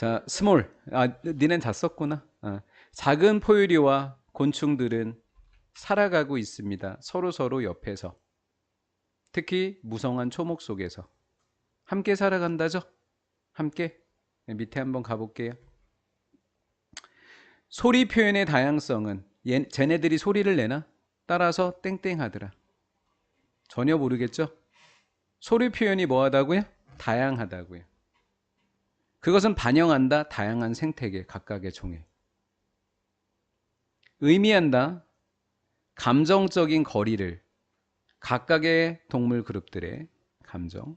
자, 스몰. 아, 니넨 다 썼구나. 아, 작은 포유류와 곤충들은 살아가고 있습니다. 서로 서로 옆에서. 특히 무성한 초목 속에서. 함께 살아간다죠? 함께. 네, 밑에 한번 가볼게요. 소리 표현의 다양성은 얘, 쟤네들이 소리를 내나? 따라서 땡땡하더라. 전혀 모르겠죠? 소리 표현이 뭐하다고요? 다양하다고요. 그것은 반영한다 다양한 생태계 각각의 종에 의미한다 감정적인 거리를 각각의 동물 그룹들의 감정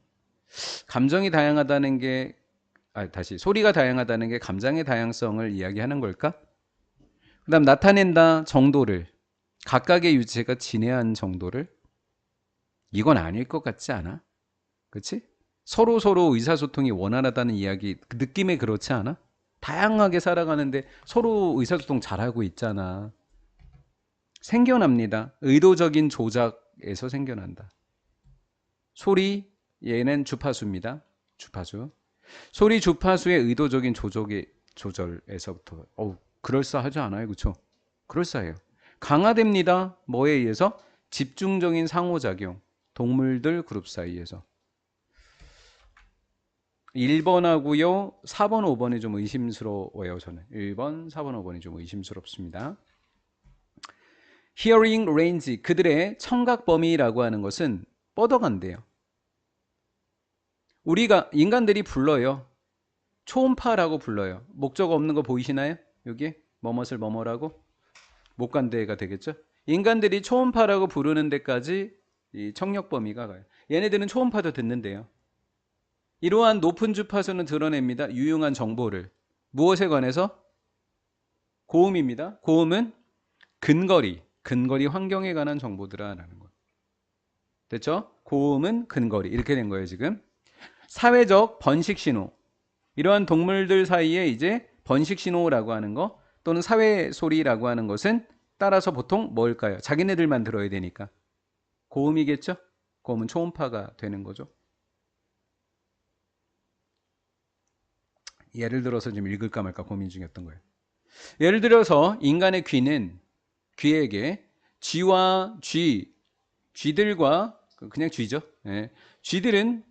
감정이 다양하다는 게 아, 다시 소리가 다양하다는 게 감정의 다양성을 이야기하는 걸까? 그다음 나타낸다 정도를 각각의 유체가 진해한 정도를 이건 아닐 것 같지 않아? 그렇지? 서로 서로 의사소통이 원활하다는 이야기 그 느낌에 그렇지 않아? 다양하게 살아가는데 서로 의사소통 잘하고 있잖아. 생겨납니다. 의도적인 조작에서 생겨난다. 소리 얘는 주파수입니다. 주파수. 소리 주파수의 의도적인 조작의 조절에서부터 어우 그럴싸하지 않아요, 그렇죠? 그럴싸해요. 강화됩니다. 뭐에 의해서? 집중적인 상호작용. 동물들 그룹 사이에서. 1번하고요. 4번, 5번이 좀 의심스러워요, 저는. 1번, 4번, 5번이 좀 의심스럽습니다. hearing range 그들의 청각 범위라고 하는 것은 뻗어간대요. 우리가 인간들이 불러요. 초음파라고 불러요. 목적 없는 거 보이시나요? 여기 뭐뭇을 뭐뭐라고 목간대가 되겠죠? 인간들이 초음파라고 부르는 데까지 이 청력 범위가 가요. 얘네들은 초음파도 듣는데요. 이러한 높은 주파수는 드러냅니다. 유용한 정보를. 무엇에 관해서? 고음입니다. 고음은 근거리, 근거리 환경에 관한 정보들아라는 거. 됐죠? 고음은 근거리. 이렇게 된 거예요, 지금. 사회적 번식 신호. 이러한 동물들 사이에 이제 번식 신호라고 하는 거 또는 사회 소리라고 하는 것은 따라서 보통 뭘까요? 자기네들만 들어야 되니까. 고음이겠죠? 고음은 초음파가 되는 거죠. 예를 들어서 좀 읽을까 말까 고민 중이었던 거예요. 예를 들어서 인간의 귀는 귀에게 쥐와 쥐, 쥐들과 그냥 쥐죠. 예. 쥐들은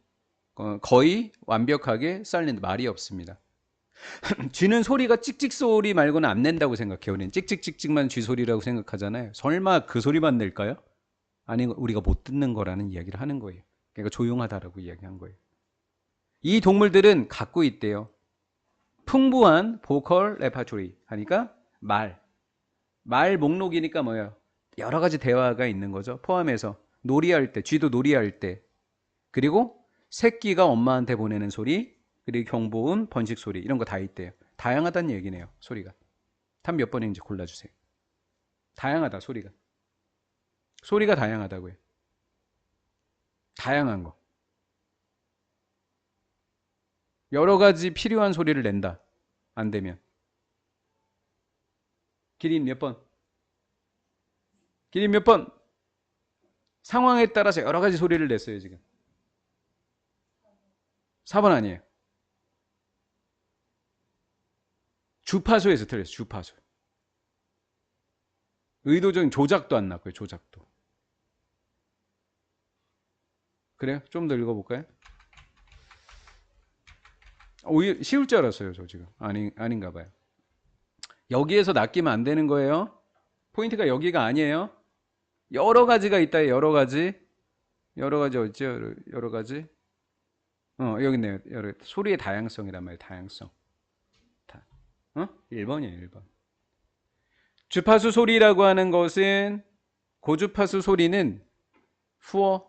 어, 거의 완벽하게 쌀는 말이 없습니다. 쥐는 소리가 찍찍 소리 말고는 안 낸다고 생각해요. 우리는 찍찍찍찍만 쥐 소리라고 생각하잖아요. 설마 그 소리만 낼까요? 아니 우리가 못 듣는 거라는 이야기를 하는 거예요. 그러니까 조용하다라고 이야기한 거예요. 이 동물들은 갖고 있대요. 풍부한 보컬 레파토리 하니까 말. 말 목록이니까 뭐예요? 여러 가지 대화가 있는 거죠. 포함해서 놀이할 때, 쥐도 놀이할 때. 그리고 새끼가 엄마한테 보내는 소리, 그리고 경보음, 번식 소리 이런 거 다 있대요. 다양하다는 얘기네요. 소리가. 답 몇 번인지 골라 주세요. 다양하다 소리가. 소리가 다양하다고요. 다양한 거. 여러 가지 필요한 소리를 낸다. 안 되면. 기린 몇 번? 기린 몇 번? 상황에 따라서 여러 가지 소리를 냈어요, 지금. 4번 아니에요. 주파수에서 틀렸어요, 주파수. 의도적인 조작도 안 났고요, 조작도. 그래요? 좀 더 읽어볼까요? 오히 쉬울 줄 알았어요, 저 지금. 아니, 아닌가 봐요. 여기에서 낚이면 안 되는 거예요. 포인트가 여기가 아니에요. 여러 가지가 있다, 여러 가지. 여러 가지 어딨죠? 여러 가지. 어, 여기 있네요. 여러, 소리의 다양성이란 말이에요, 다양성. 다. 어? 1번이에요, 1번. 주파수 소리라고 하는 것은 고주파수 소리는 푸어,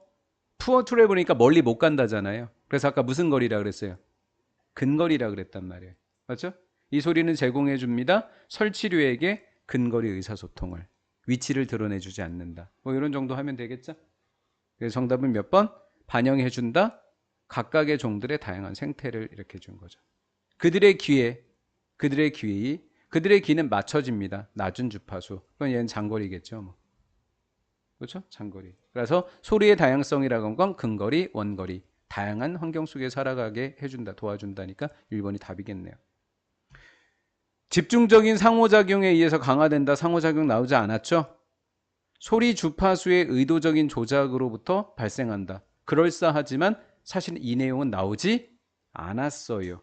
푸어 보니까 멀리 못 간다잖아요. 그래서 아까 무슨 거리라 그랬어요? 근거리라 그랬단 말이에요. 맞죠? 이 소리는 제공해 줍니다. 설치류에게 근거리 의사소통을 위치를 드러내 주지 않는다. 뭐 이런 정도 하면 되겠죠? 그래서 정답은 몇 번? 반영해 준다. 각각의 종들의 다양한 생태를 이렇게 준 거죠. 그들의 귀에 그들의 귀 그들의 귀는 맞춰집니다. 낮은 주파수. 그건 얘는 장거리겠죠. 뭐. 그렇죠? 장거리. 그래서 소리의 다양성이라고 하는 건 근거리, 원거리. 다양한 환경 속에 살아가게 해준다, 도와준다니까 1번이 답이겠네요. 집중적인 상호작용에 의해서 강화된다. 상호작용 나오지 않았죠? 소리 주파수의 의도적인 조작으로부터 발생한다. 그럴싸하지만 사실 이 내용은 나오지 않았어요.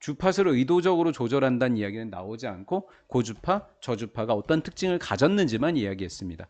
주파수를 의도적으로 조절한다는 이야기는 나오지 않고 고주파, 저주파가 어떤 특징을 가졌는지만 이야기했습니다.